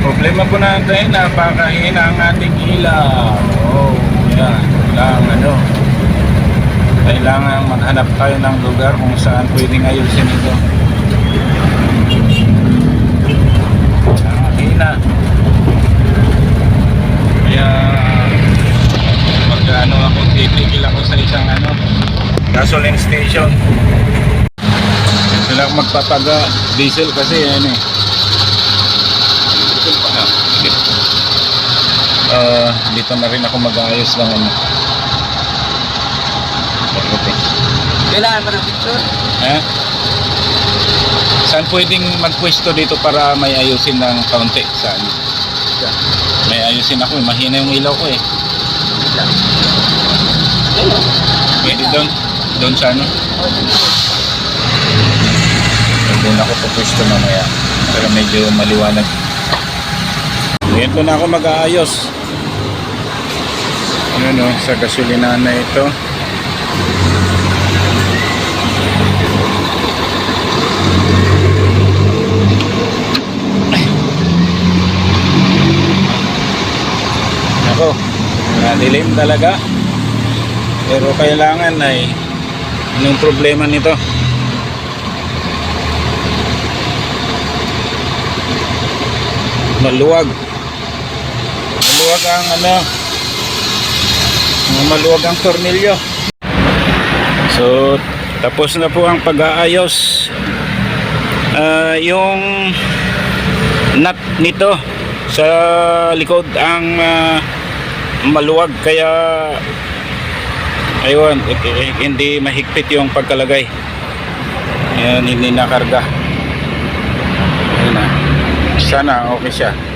Problema po natin, napakahina ang ating ilaw. Oh, yan. Kailangan ano, kailangan maghanap tayo ng lugar kung saan pwedeng ayusin ito. Ang hina. Kaya, pag ano ako, titigil ako sa isang ano, gasoline station. Sila magpapaga diesel kasi yan eh. Dito na rin ako mag-aayos ng ano. Kailangan mo ng picture? Ha? Saan pwedeng magpwesto dito para may ayusin ng kaunti? Saan? May ayusin ako eh. Mahina yung ilaw ko eh. Pwede doon. Doon sa ano? Doon ako pupwesto mamaya. Pero medyo maliwanag. Dito na ako mag-aayos. Ano no, sa gasolinahan na ito. Ako, nadilim talaga. Pero kailangan ay anong problema nito? Maluwag. Maluwag ang ano? Maluwag ang tornilyo. So, tapos na po ang pag-aayos. Ah, yung nut nito sa likod ang ah, maluwag. Kaya ayun hindi mahigpit yung pagkalagay. Yan hindi nakarga. Sana okay siya